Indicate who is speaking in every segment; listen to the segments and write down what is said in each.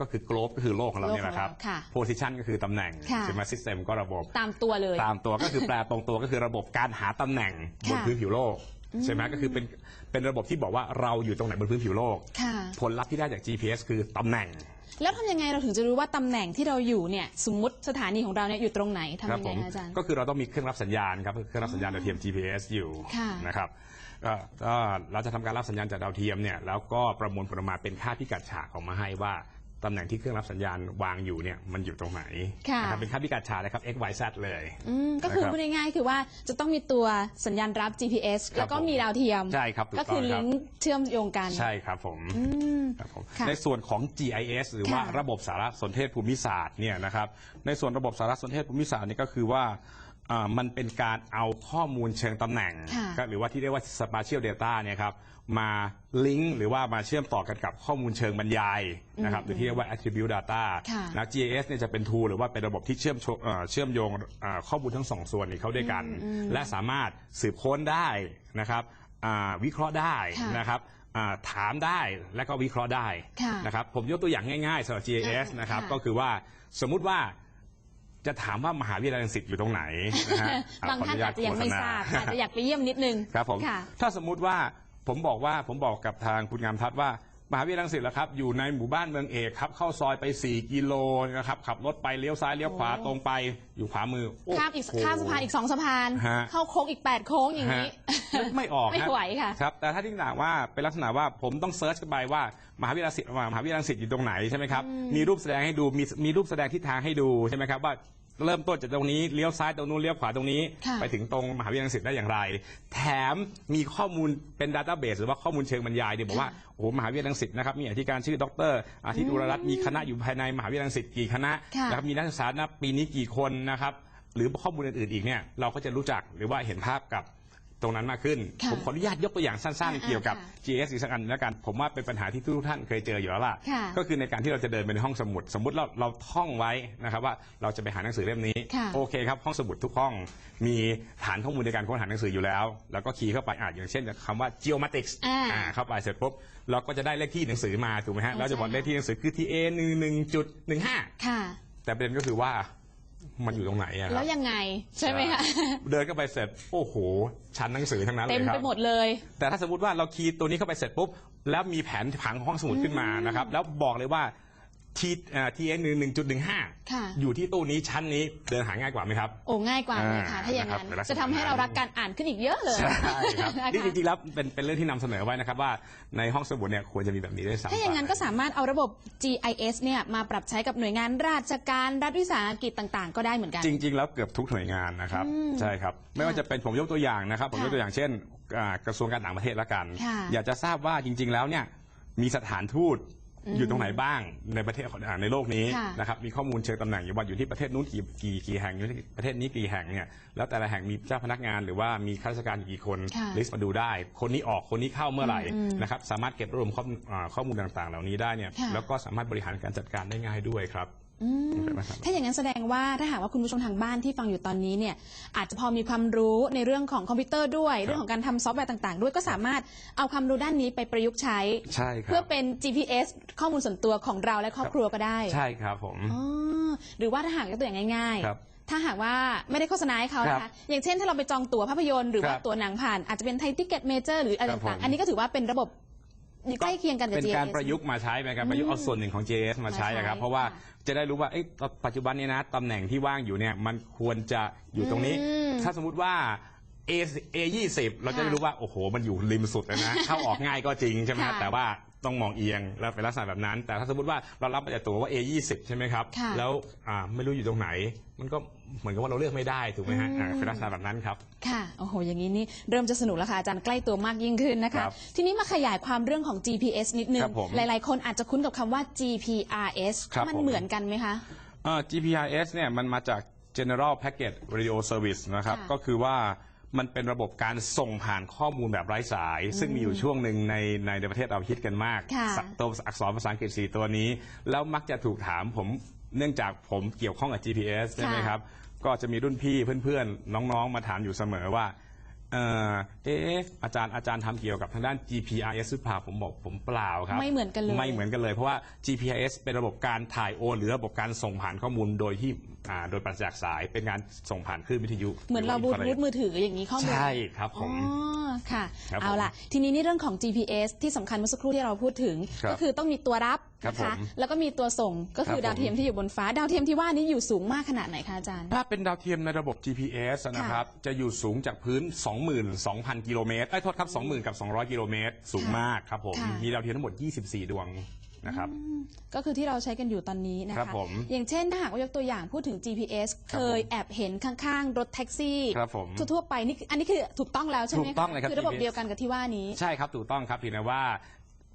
Speaker 1: ก็คือ globe ก็คือโลกของเราเนี่ยแหละครับ
Speaker 2: โลกของเราค่ะ
Speaker 1: position ก็คือตำแหน่ง
Speaker 2: ค่ะ
Speaker 1: ใช่ไหม system ก็ระบบ
Speaker 2: ตามตัวเลย
Speaker 1: ตามตัวก็คือแปลตรงตัวก็คือระบบการหาตำแหน่งบน
Speaker 2: ค่ะ
Speaker 1: พื้นผิวโลกใช่ไหมก็คือเป็นเป็นระบบที่บอกว่าเราอยู่ตรงไหนบนพื้นผิวโลก
Speaker 2: ค่ะ
Speaker 1: ผลลัพธ์ที่ได้จาก GPS คือตำแหน่ง
Speaker 2: แล้วทำยังไงเราถึงจะรู้ว่าตำแหน่งที่เราอยู่เนี่ยสมมติสถานีของเราเนี่ยอยู่ตรงไหนทำ
Speaker 1: ครับ
Speaker 2: ยัง
Speaker 1: ผ
Speaker 2: ไง
Speaker 1: ม
Speaker 2: คะอาจารย์
Speaker 1: ก็คือเราต้องมีเครื่องรับสัญญาณครับเครื่องรับสัญญาณดาวเทียม GPS อยู่
Speaker 2: ค่ะ
Speaker 1: นะครับก็ก็เราจะทำการรับสัญญาณจากดาวเทียมเนี่ยแล้วก็ประมวลผลออกมาเป็นค่าพิกัดฉากออกมาให้ว่า ตำแหน่งที่เครื่องรับสัญญาณวางอยู่เนี่ยมันอยู่ตรงไหน
Speaker 2: ค่ะ
Speaker 1: นะครับเป็นค่าพิกัดฉากนะครับ x y z เลย
Speaker 2: อืมก็คือ
Speaker 1: นะครับ
Speaker 2: พูดง่ายๆคือว่าจะต้องมีตัวสัญญาณรับ GPS แล้วก็
Speaker 1: ผม
Speaker 2: มีดาวเทียม
Speaker 1: ใช่ครับถูก
Speaker 2: ก็คือ
Speaker 1: ต้องครับ
Speaker 2: ลิงก์เชื่อมโยงกัน
Speaker 1: ใช่ครับผม
Speaker 2: อืม
Speaker 1: ครับผม
Speaker 2: ค่ะ
Speaker 1: ในส่วนของ GIS หรือว่า
Speaker 2: ค่ะ
Speaker 1: ระบบสารสนเทศภูมิศาสตร์เนี่ยนะครับ ในส่วนระบบสารสนเทศภูมิศาสตร์นี่ก็คือว่าอ่ามันเป็นการเอาข้อมูลเชิงตำแหน่ง
Speaker 2: ค่ะ
Speaker 1: ก็หรือว่าที่เรียกว่า spatial data เนี่ยครับ มาลิงก์หรือว่ามาเชื่อมต่อกันกับข้อมูลเชิงบรรยายนะครับหรือที่เรียกว่า attribute data
Speaker 2: ค่ะ
Speaker 1: นะ GIS เนี่ยจะเป็น tool หรือว่าเป็นระบบที่เชื่อมโชเอ่อเชื่อมโยงอ่าข้อมูลทั้งสองส่วนนี้เข้าด้วยกัน และสามารถสืบค้นได้นะครับอ่าวิเคราะห์ได้
Speaker 2: ค่ะ
Speaker 1: นะครับอ่าถามได้และก็วิเคราะห์ได้
Speaker 2: ค่ะ
Speaker 1: นะครับผมยกตัวอย่างง่ายๆสำหรับ GIS
Speaker 2: ค่ะ
Speaker 1: นะครับ
Speaker 2: ค่ะ
Speaker 1: ก็คือว่าสมมุติว่าจะถามว่ามหาวิทยาลัยรังสิตอยู่ตรงไหนนะฮะ
Speaker 2: บางท่านอาจจะยังไม่ทราบอาจจะอยากไปเยี่ยมนิดนึง
Speaker 1: ครับผม
Speaker 2: ค่ะ
Speaker 1: ถ้าสมมุติว่า ผมบอกว่าผมบอกกับทางคุณงามทัศน์ว่ามหาวิทยาลัยรังสิตแล้วครับอยู่ในหมู่บ้านเมืองเอกครับเข้าซอยไป 4 กิโลนะครับขับรถไปเลี้ยวซ้ายเลี้ยวขวา
Speaker 2: โอ้
Speaker 1: ตรงไปอยู่ขวามือโอ้
Speaker 2: ข้ามอีก
Speaker 1: โห
Speaker 2: ข้ามสะพานอีกสองสะพาน
Speaker 1: ฮะ
Speaker 2: เข้าโค้งอีก 8 โค้งอย่างนี้
Speaker 1: ฮะนึกไม่ออก
Speaker 2: ไม่
Speaker 1: ฮะ
Speaker 2: ไหวค่ะ
Speaker 1: ครับแต่ถ้าที่หนาว่าเป็นลักษณะว่าผมต้องเซิร์ชกันไปว่ามหาวิทยาลัยรังสิตมหาวิทยาลัยรังสิตอยู่ตรงไหนใช่ไหมครับมีรูปแสดงให้ดูมีมีรูปแสดงทิศทางให้ดูใช่ไหมครับว่า เริ่มต้นจากตรงนี้เลี้ยวซ้ายตรงนู้นเลี้ยวขวาตรงนี้
Speaker 2: ค่ะ
Speaker 1: ไปถึงตรงมหาวิทยาลัยรังสิตได้อย่างไร แถมมีข้อมูลเป็นดัตต้าเบสหรือว่าข้อมูลเชิงบรรยายเนี่ยบอกว่าโอ้โหมหาวิทยาลัยรังสิตนะครับมีอธิการชื่อดรอาทิตย์อุรรัตน์มีคณะอยู่ภายในมหาวิทยาลัยรังสิตกี่คณะ
Speaker 2: ค่ะ
Speaker 1: นะครับมีนักศึกษาณปีนี้กี่คนนะครับหรือข้อมูลอื่นๆอีกเนี่ยเราก็จะรู้จักหรือว่าเห็นภาพกับ ตรงนั้นมากขึ้น
Speaker 2: ค่ะ
Speaker 1: ผมขออนุญาตยกตัวอย่างสั้น
Speaker 2: อ่า
Speaker 1: ๆ เกี่ยวกับ
Speaker 2: ค่ะ
Speaker 1: GS อีกสักอันแล้วกัน ผมว่าเป็นปัญหาที่ทุกท่านเคยเจออยู่แล้วล่ะ
Speaker 2: ค่ะ
Speaker 1: ก็คือในการที่เราจะเดินไปในห้องสมุด สมมุติเราเราท่องไว้นะครับว่าเราจะไปหาหนังสือเล่มนี้
Speaker 2: ค่ะ
Speaker 1: โอเคครับห้องสมุดทุกห้อง มีฐานข้อมูลในการค้นหาหนังสืออยู่แล้ว แล้วก็คีย์เข้าไปอ่านอย่างเช่นคำว่า geomatics
Speaker 2: อ่า
Speaker 1: อ่าเข้าไปเสร็จปุ๊บเราก็จะได้เลขที่หนังสือมาถูกไหมฮะ
Speaker 2: อ๋อ
Speaker 1: เราจะบอก
Speaker 2: ใช่
Speaker 1: เลขที่หนังสือคือ TA หนึ่งหนึ่งจุดหนึ่งห้า
Speaker 2: ค่ะ
Speaker 1: แต่ประเด็นก็คือว่า มันอยู่ตรงไหนอะค
Speaker 2: แล้
Speaker 1: รับ
Speaker 2: วยังไงใช่ไหมคะ
Speaker 1: เดินเข้าไปเสร็จโอ้โห ชั้นหนังสือทั้งนั้นเล
Speaker 2: เต็ม
Speaker 1: ยครั
Speaker 2: ไป
Speaker 1: บ
Speaker 2: หมดเลย
Speaker 1: แต่ถ้าสมมติว่าเราคีย์ตัวนี้เข้าไปเสร็จปุ๊บแล้วมีแผนผังของห้องสมุดขึ้นมานะครับแล้วบอกเลยว่า ทีทีเอ็นหนึ่งหนึ่งจุดหนึ่งห้า
Speaker 2: ค่ะ
Speaker 1: อยู่ที่ตู้นี้ชั้นนี้เดินหาง่ายกว่าไหมครับ
Speaker 2: โอ้ง่ายกว่าเลยค่ะ
Speaker 1: อ่า
Speaker 2: ถ้าอย่างนั้น
Speaker 1: นะครับ
Speaker 2: จะทำให้เรารักการอ่านขึ้นอีกเยอะเลย
Speaker 1: ใช่ครับ
Speaker 2: นะคะ
Speaker 1: นี่จริงๆแล้วเป็นเป็นเรื่องที่นำเสนอไว้นะครับว่าในห้องสมุดเนี่ยควรจะมีแบบนี้ด้วยซ้ำ
Speaker 2: ถ้าอย่างนั้น
Speaker 1: ไป
Speaker 2: ก็สามารถเอาระบบ GIS เนี่ยมาปรับใช้กับหน่วยงานราชการรัฐวิสาหกิจต่าง ๆ ก็ได้เหมือนกัน
Speaker 1: จริง ๆ แล้วเกือบทุกหน่วยงานนะครับ
Speaker 2: อืม
Speaker 1: ใช่ครับไม่ว่าจะเป็นผมยกตัวอย่างนะครับ ผม
Speaker 2: ค่ะ
Speaker 1: ยกตัวอย่างเช่นอ่ากระทรวงการต่างประเทศละกัน
Speaker 2: ค่ะ
Speaker 1: อยากจะทราบว่าจริง ๆ แล้วเนี่ยมีสถานทูต อยู่ตรงไหนบ้างในประเทศอ่าในโลกนี้
Speaker 2: ค่ะ
Speaker 1: นะครับมีข้อมูลเชิงตำแหน่งอยู่ว่าอยู่ที่ประเทศนู้นกี่กี่กี่แห่งอยู่ที่ประเทศนี้กี่แห่งเนี่ยแล้วแต่ละแห่งมีเจ้าพนักงานหรือว่ามีข้าราชการกี่คน
Speaker 2: ค่ะ
Speaker 1: ลิสต์มาดูได้ คนนี้ออกคนนี้เข้าเมื่อไหร่
Speaker 2: อืม
Speaker 1: นะครับสามารถเก็บรวบรวมข้อมูลอ่าข้อมูลต่างๆ เหล่านี้ได้เนี่ย
Speaker 2: ค่ะ
Speaker 1: แล้วก็สามารถบริหารการจัดการได้ง่ายด้วยครับ
Speaker 2: อืม
Speaker 1: นะครับ
Speaker 2: ถ้าอย่างนั้นแสดงว่าถ้าหากว่าคุณผู้ชมทางบ้านที่ฟังอยู่ตอนนี้เนี่ยอาจจะพอมีความรู้ในเรื่องของคอมพิวเตอร์ด้วย เรื่องของการทำซอฟต์แวร์ต่าง ๆ ด้วยก็สามารถเอาความรู้ด้านนี้ไปประยุกต์ใช้
Speaker 1: ใช่ครั
Speaker 2: เพื่อบเป็น GPS ข้อมูลส่วนตัวของเราและครอบครัวก็ได้
Speaker 1: ใช่ครับผม
Speaker 2: อ๋อหรือว่าถ้าหากยกตัวอย่างง่าย
Speaker 1: ครับ
Speaker 2: ๆ ถ้าหากว่าไม่ได้โฆษณาให้เขานะ
Speaker 1: ครั
Speaker 2: คะ
Speaker 1: บ
Speaker 2: อย่างเช่นถ้าเราไปจองตั๋วภาพยนตร์หรือว่า
Speaker 1: ครับ
Speaker 2: ตั๋วหนังผ่านอาจจะเป็นไทยทิเก็ตเมเจอร์หรืออะไร
Speaker 1: ครับผม
Speaker 2: ต่างๆอันนี้ก็ถือว่าเป็นระบบ ใกล้เคียงกันกับ
Speaker 1: เป็น
Speaker 2: GIS
Speaker 1: การประยุกต์มาใช้เป็นการประยุกต์เอาส่วนหนึ่งของ JS มาใช้
Speaker 2: มาใช้
Speaker 1: อะครับเพราะว่า
Speaker 2: ค่ะ
Speaker 1: จะได้รู้ว่าเอ๊ะปัจจุบันเนี้นะตำแหน่งที่ว่างอยู่เนี่ยมันควรจะอยู่ตรงนี้
Speaker 2: อืม
Speaker 1: ถ้าสมมุติว่า A A ยี่สิบเราจะได้รู้ว่า โอ้โห มันอยู่ริมสุดเลยนะ เข้าออกง่ายก็จริงใช่ไหมฮะ
Speaker 2: ค่ะ
Speaker 1: แต่ว่า ต้องมองเอียงแล้วเป็นลักษณะแบบนั้น แต่ถ้าสมมติว่าเรารับมาจากตัวว่า A ยี่สิบใช่ไหมครับ
Speaker 2: ค่ะ
Speaker 1: แล้วอ่าไม่รู้อยู่ตรงไหน มันก็เหมือนกับว่าเราเลือกไม่ได้ถูกไหมฮะ
Speaker 2: อืม
Speaker 1: อ่าเป็นลักษณะแบบนั้นครับ
Speaker 2: ค่ะ โอ้โห อย่างนี้นี่เริ่มจะสนุกแล้วค่ะอาจารย์ใกล้ตัวมากยิ่งขึ้นนะ
Speaker 1: ครั
Speaker 2: คะ
Speaker 1: บ
Speaker 2: ทีนี้มาขยายความเรื่องของ GPS นิดนึง
Speaker 1: ครับผม
Speaker 2: หลาย ๆ คนอาจจะคุ้นกับคำว่า GPRS
Speaker 1: ครับ
Speaker 2: มัน
Speaker 1: ผม
Speaker 2: เหมือนกันไหมคะ
Speaker 1: อ่า GPRS เนี่ยมันมาจาก General Packet Radio Service นะครับ
Speaker 2: ค่ะ
Speaker 1: ก็คือว่า มันเป็นระบบการส่งผ่านข้อมูลแบบไร้สาย ซึ่งมีอยู่ช่วงหนึ่งในในในประเทศเราฮิตกันมาก
Speaker 2: ค่ะ
Speaker 1: สตัวอักษรภาษาอังกฤษสี่ตัวนี้ แล้วมักจะถูกถามผมเนื่องจากผมเกี่ยวข้องกับ GPS ใช่ไหมครับ ก็จะมีรุ่นพี่เพื่อนๆ น้องๆ มาถามอยู่เสมอว่า เอ่อเอะอาจารย์อาจารย์ทำเกี่ยวกับทางด้าน GPRS หรือเปล่าผมบอกผมเปล่าครับ
Speaker 2: ไม่เหมือนกันเลย
Speaker 1: ไม่เหมือนกันเลยเพราะว่า GPRS เป็นระบบการถ่ายโอนหรือระบบการส่งผ่านข้อมูลโดยที่อ่าโดยปราศจากสายเป็นการส่งผ่านคลื่นวิทยุ
Speaker 2: เหมือนเราบลู
Speaker 1: ห
Speaker 2: ทูธมือถืออย่างนี้ข้อมูล
Speaker 1: ใช่ครับผม
Speaker 2: อ๋อค่ะ
Speaker 1: ครับ
Speaker 2: เอาล่ะ ทีนี้ในเรื่องของ GPS ที่สำคัญเมื่อสักครู่ที่เราพูดถึง
Speaker 1: ครับ
Speaker 2: ก็คือต้องมีตัวรับ
Speaker 1: ครับ
Speaker 2: นะคะ
Speaker 1: ผม
Speaker 2: แล้วก็มีตัวส่งก็คือ
Speaker 1: ครับผม
Speaker 2: ดาวเทียมที่อยู่บนฟ้า ดาวเทียมที่ว่านี้อยู่สูงมากขนาดไหนคะอาจารย์
Speaker 1: ถ้าเป็นดาวเทียมในระบบ GPS นะครับ จะอยู่สูงจากพื้น22,000 กิโลเมตรไอ้ยโทษครับ 20,000 กับ 200 กิโลเมตร สูงมากครับผม
Speaker 2: ค่ะ
Speaker 1: มีดาวเทียมทั้งหมด 24 ดวงนะครับ
Speaker 2: ก็คือที่เราใช้กันอยู่ตอนนี้นะ
Speaker 1: ครั
Speaker 2: คะ
Speaker 1: บผม
Speaker 2: อย่างเช่นถ้าหากว่ายกตัวอย่างพูดถึง GPS
Speaker 1: ครับ
Speaker 2: เคย
Speaker 1: ผม
Speaker 2: แอบเห็นข้างๆ รถแท็กซี่
Speaker 1: ครับผม
Speaker 2: ทั่วๆไปนี่คืออันนี้คือถูกต้องแล้วใช่ไหม
Speaker 1: ถูกต้องเลยครับ
Speaker 2: คือระบบ
Speaker 1: GPS
Speaker 2: เดียวกันกับที่ว่านี้
Speaker 1: ใช่ครับ ถูกต้องครับเพียงแต่ว่า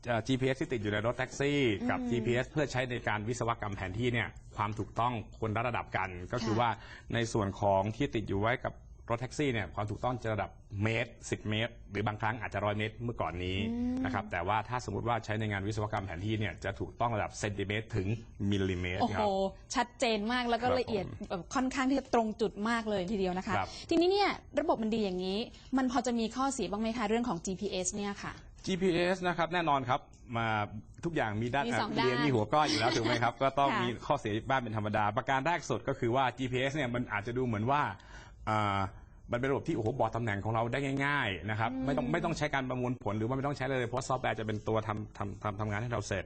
Speaker 1: เอ่อ GPS ที่ติดอยู่ในรถแท็กซี่กับ GPS เพื่อใช้ในการวิศวกรรมแผนที่เนี่ยความถูกต้องคนละระดับกัน ก็คือ
Speaker 2: ค่ะ
Speaker 1: ว่าในส่วนของที่ติดอยู่ไว้กับ รถแท็กซี่เนี่ยความถูกต้องจะระดับเมตร 10 เมตร หรือบางครั้งอาจจะร้อยเมตรเมื่อก่อนนี้นะครับแต่ว่าถ้าสมมติว่าใช้ในงานวิศวกรรมแผนที่เนี่ยจะถูกต้องระดับเซนติเมตรถึงมิลลิเมตร
Speaker 2: โอ้
Speaker 1: ค
Speaker 2: โห
Speaker 1: รับ
Speaker 2: ชัดเจนมากแล้วก็
Speaker 1: ครับ
Speaker 2: ละเอียด
Speaker 1: ผม
Speaker 2: แบบค่อนข้างที่จะตรงจุดมากเลยทีเดียวนะคะ
Speaker 1: ครับ
Speaker 2: ทีนี้เนี่ยระบบมันดีอย่างนี้ มันพอจะมีข้อเสียบ้างไหมคะเรื่องของ GPS เนี่ยค่ะ
Speaker 1: GPS นะครับแน่นอนครับมาทุกอย่างมีด้าน
Speaker 2: มีสอง
Speaker 1: เรียน
Speaker 2: ด้าน
Speaker 1: มีหัวก้อยอยู่แล้วถูกไหมครับ ก็ต้อง
Speaker 2: ค่ะ
Speaker 1: มีข้อเสียบ้างเป็นธรรมดา ประการแรกสุดก็คือว่า GPS เนี่ยมันอาจจะดูเหมือนว่าอ่า มันเป็นระบบที่โอ้โหบอกตำแหน่งของเราได้ง่ายๆนะครับไม่ต้องไม่ต้องใช้การประมวลผลหรือว่าไม่ต้องใช้อะไรเลยเพราะซอฟต์แวร์จะเป็นตัวทำทำทำทำงานให้เราเสร็จ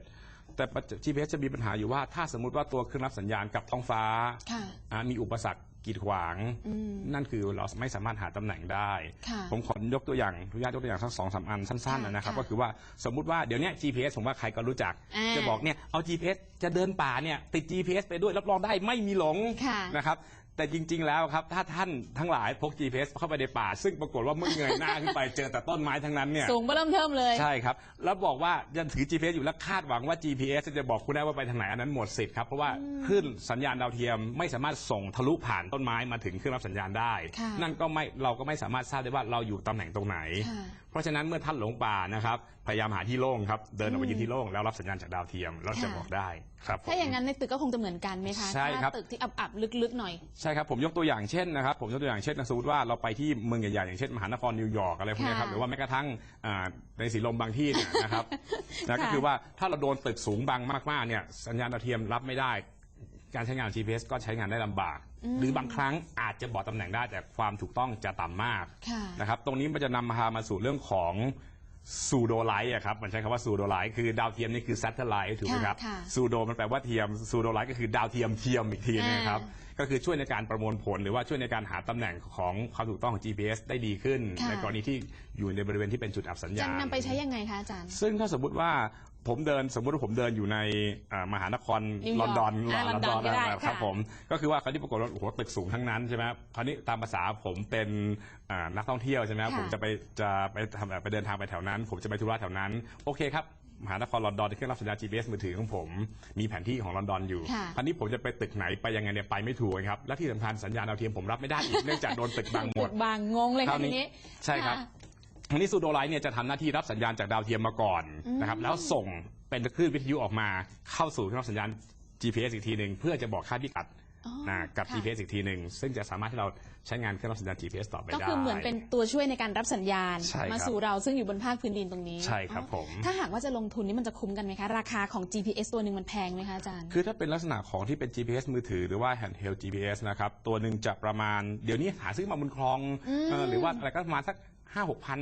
Speaker 1: แต่ GPS จะมีปัญหาอยู่ว่าถ้าสมมุติว่าตัวเครื่องรับสัญญาณกับท้องฟ้า
Speaker 2: ค่ะ
Speaker 1: อ่ามีอุปสรรคกีดขวางนั่นคือเราไม่สามารถหาตำแหน่งได้
Speaker 2: ค่ะ
Speaker 1: ผมขอยกตัวอย่างอนุญาตยกตัวอย่างสักสองสามอันสั้นๆ
Speaker 2: ค่ะ
Speaker 1: นะครับ
Speaker 2: ค่ะ
Speaker 1: ก็คือว่าสมมุติว่าเดี๋ยวเนี้ย GPS ผมว่าใครก็รู้จัก
Speaker 2: อ่า
Speaker 1: จะบอกเนี่ยเอา GPS จะเดินป่าเนี่ยติด GPS ไปด้วยรับรองได้ไม่มีหลง
Speaker 2: ค่ะ
Speaker 1: นะครับ แต่จริง ๆ แล้วครับ ถ้าท่านทั้งหลายพก GPS เข้าไปในป่า ซึ่งปรากฏว่าเมื่อเงยหน้าขึ้นไป เจอแต่ต้นไม้ทั้งนั้นเนี่ย
Speaker 2: สูงเบิ่มเทิมเลย
Speaker 1: ใช่ครับ แล้วบอกว่ายังถือ GPS อยู่แล้วคาดหวังว่า GPS จะบอกคุณได้ว่าไปทางไหนอันนั้นหมดสิทธิ์ครับ เพราะว่าคลื่นสัญญาณดาวเทียมไม่สามารถส่งทะลุผ่านต้นไม้มาถึงเครื่องรับสัญญาณได้
Speaker 2: ค่ะ
Speaker 1: นั่นก็ไม่เราก็ไม่สามารถทราบได้ว่าเราอยู่ตำแหน่งตรงไหน
Speaker 2: ค่ะ
Speaker 1: เพราะฉะนั้นเมื่อท่านหลงป่านะครับ พยายามหาที่โล่งครับ เดินออกไปยืนที่โล่งแล้วรับสัญญาณจากดาวเทียมแล้วจะ
Speaker 2: ค่ะ
Speaker 1: บอกได้ครับผม
Speaker 2: ถ้าอย่างนั้นในตึกก็คงจะเหมือนกันไหมคะ
Speaker 1: ใช่ครับ
Speaker 2: ถ้าตึกที่อับๆลึกๆหน่อย
Speaker 1: ใช่ครับผมยกตัวอย่างเช่นนะครับผมยกตัวอย่างเช่นสมมติว่าเราไปที่เมืองใหญ่ๆอย่างเช่นมหานครนิวยอร์กอะไรพวกนี้ครับ
Speaker 2: ค่ะ
Speaker 1: หรือว่าแม้กระทั่งอ่าในสีลมบางที่เนี่ยนะครับนะก็
Speaker 2: ค่ะ
Speaker 1: คือว่าถ้าเราโดนตึกสูงบางมากๆเนี่ยสัญญาณดาวเทียมรับไม่ได้ การใช้งาน GPS ก็ใช้งานได้ลำบากหรือบางครั้งอาจจะบอกตำแหน่งได้แต่ความถูกต้องจะต่ำมาก
Speaker 2: ค่ะ
Speaker 1: นะครับ ตรงนี้มันจะนำพามาสู่เรื่องของซูโดไลท์อะครับมันใช้คำว่าซูโดไลท์คือดาวเทียมนี่คือ s a t เท l ไลท์ถูกไหมครับ
Speaker 2: ค่ะ
Speaker 1: ซูโดมันแปลว่าเทียมซูโดไลท์ก็คือดาวเทียมเทียมอีกทีนึงครับ ก็คือช่วยในการประมวลผล หรือว่าช่วยในการหาตำแหน่งของความถูกต้องของ GPS ได้ดีขึ้น
Speaker 2: ค่ะ
Speaker 1: ในกรณีที่อยู่ในบริเวณที่เป็นจุดอับสัญ
Speaker 2: จะ
Speaker 1: ญาณ
Speaker 2: นำไปใช้ยังไงคะอาจารย์
Speaker 1: ซึ่งถ้าสมมุติว่าผมเดินสมมุติว่าผมเดินอยู่ในอ่ามหานคร
Speaker 2: นิวย
Speaker 1: ล
Speaker 2: อร์
Speaker 1: อกนดอน
Speaker 2: อ่าลอนดอนก็ได้
Speaker 1: ครับ
Speaker 2: ค่ะ
Speaker 1: ผมก็คือว่าคราวนี้ปรากฏว่าโอ้โหตึกสูงทั้งนั้นใช่ไหมครับคราวนี้ตามภาษาผมเป็นอ่านักท่องเที่ยวใช่ไหมครับ
Speaker 2: ค่ะ
Speaker 1: ผมจะไปจะไปทำไปเดินทางไปแถวนั้น ผมจะไปธุระแถวนั้นโอเคครับ มหานครลอนดอนที่เครื่องรับสัญญาณ GPS มือถือของผม มีแผนที่ของลอนดอนอยู่
Speaker 2: ค่ะ
Speaker 1: คราวนี้ผมจะไปตึกไหนไปยังไงเนี่ยไปไม่ถูกครับและที่สำคัญสัญญาณดาวเทียมผมรับไม่ได้อีกเนื่องจากโดนตึกบังหม
Speaker 2: ตึ
Speaker 1: ด
Speaker 2: กบางงงเลย
Speaker 1: ครา
Speaker 2: ค่ะ
Speaker 1: ว
Speaker 2: ที
Speaker 1: นี้
Speaker 2: นี้
Speaker 1: ใช่ครับ
Speaker 2: ค่ะ
Speaker 1: ทีนี้ซูโดไลท์เนี่ยจะทำหน้าที่รับสัญญาณจากดาวเทียมมาก่อนนะครับแล้วส่งเป็นคลื่นวิทยุออกมาเข้าสู่เครื่องรับสัญญาณ GPS อีกทีหนึ่งเพื่อจะบอกค่าพิกัด
Speaker 2: อ๋อ
Speaker 1: นะกับ
Speaker 2: ค่ะ
Speaker 1: GPS อีกทีหนึ่งซึ่งจะสามารถที่เราใช้งานเครื่องรับสัญญาณ GPS ต่อไป
Speaker 2: ก็
Speaker 1: ได้
Speaker 2: คือเหมือนเป็นตัวช่วยในการรับสัญญาณ
Speaker 1: ใช่ครับ
Speaker 2: มาสู่เราซึ่งอยู่บนภาคพื้นดินตรงนี้
Speaker 1: ใช่ครับ
Speaker 2: อ๋อ
Speaker 1: ผม
Speaker 2: ถ้าหากว่าจะลงทุนนี่มันจะคุ้มกันไหมคะ ราคาของ GPS ตัวหนึ่งมันแพงไหมคะอาจารย์
Speaker 1: คือถ้าเป็นลักษณะของที่เป็น GPS มือถือหรือว่า handheld GPS นะครับ ตัวหนึ่งจะประมาณเดี๋ยวนี้หาซื้อมาบนคลองเออหรือว่าอะไรก็ประมาณสักห้าหกพั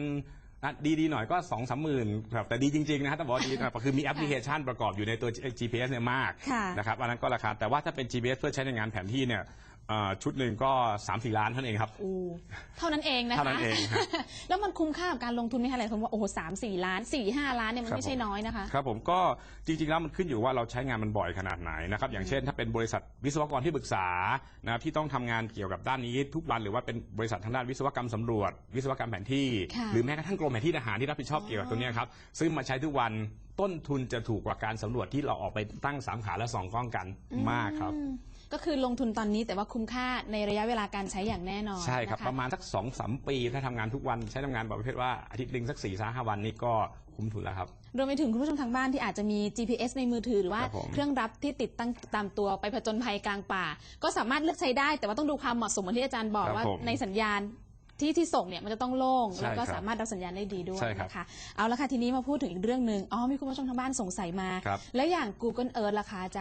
Speaker 1: นนะดีๆหน่อยก็สองสามหมื่นครับแต่ดีจริงๆนะฮะต้องบอกว่าดีนะคือมีแอปพลิเคชันประกอบอยู่ในตัว GPS เนี่ยมาก
Speaker 2: ค่ะ
Speaker 1: นะครับอันนั้นก็ราคาแต่ว่าถ้าเป็น GPS เพื่อใช้ในงานแผนที่เนี่ยเอ่อชุดหนึ่งก็3-4ล้านเท่านั้นเองครับ
Speaker 2: อูเท่านั้นเองนะคะ
Speaker 1: เท่านั้นเองฮะ
Speaker 2: แล้วมันคุ้มค่ากับการลงทุนไหมคะหลายคนว่าโอ้โหสามสี่ล้านสี่ห้าล้านเนี่ยมัน
Speaker 1: ครับ
Speaker 2: ไม่ใช่น้อยนะคะ
Speaker 1: ครับผมก็จริงๆแล้วมันขึ้นอยู่ว่าเราใช้งานมันบ่อยขนาดไหนนะครับอย่างเช่น ถ้าเป็นบริษัทวิศวกรที่ปรึกษานะครับที่ต้องทำงานเกี่ยวกับด้านนี้ทุกวันหรือว่าเป็นบริษัททางด้านวิศวกรรมสำรวจ วิศวกรรมแผนที่
Speaker 2: ค่ะ
Speaker 1: หรือแม้กระทั่งกรมแผนที่ทหารที่รับผิดชอบเกี่ยวกับตัวเนี้ยครับซึ่งมาใช้ทุกวันต้นทุนจะถูกกว่าการสำรวจที่เราออกไปตั้งสามขาและสองกล้องกันมากครับ
Speaker 2: อืม ก็คือลงทุนตอนนี้แต่ว่าคุ้มค่าในระยะเวลาการใช้อย่างแน่นอน
Speaker 1: ใช่ครับ
Speaker 2: นะะ
Speaker 1: ประมาณสักสองสามปีถ้าทำงานทุกวันใช้ทำงานแบบประเภทว่าอาทิตย์หนึ่งสักสี่ห้าวันนี่ก็คุ้มทุนแล้วครับ
Speaker 2: รวมไปถึงคุณผู้ชมทางบ้านที่อาจจะมี GPS ในมือถือหรือว่า
Speaker 1: ครับผม
Speaker 2: เครื่องรับที่ติดตั้งตามตัวไปผจญภัยกลางป่า ก็สามารถเลือกใช้ได้ แต่ว่าต้องดูความเหมาะสมเหมือนที่อาจารย์บอก
Speaker 1: ครับ
Speaker 2: ว่า
Speaker 1: ผม
Speaker 2: ในสัญญาณที่ที่ส่งเนี่ยมันจะต้องโล่ง
Speaker 1: ใช่
Speaker 2: แล้วก็
Speaker 1: ครับ
Speaker 2: สามารถรับสัญญาณได้ดีด้วย
Speaker 1: ใช่ครับ
Speaker 2: นะคะเอาละค่ะทีนี้มาพูดถึงอีกเรื่องหนึ่งอ๋อมีคุณผู้ชมทางบ้านสงสัยมา
Speaker 1: ครับ
Speaker 2: แล้วอย่าง Google Earth ล่ะคะอาจารย์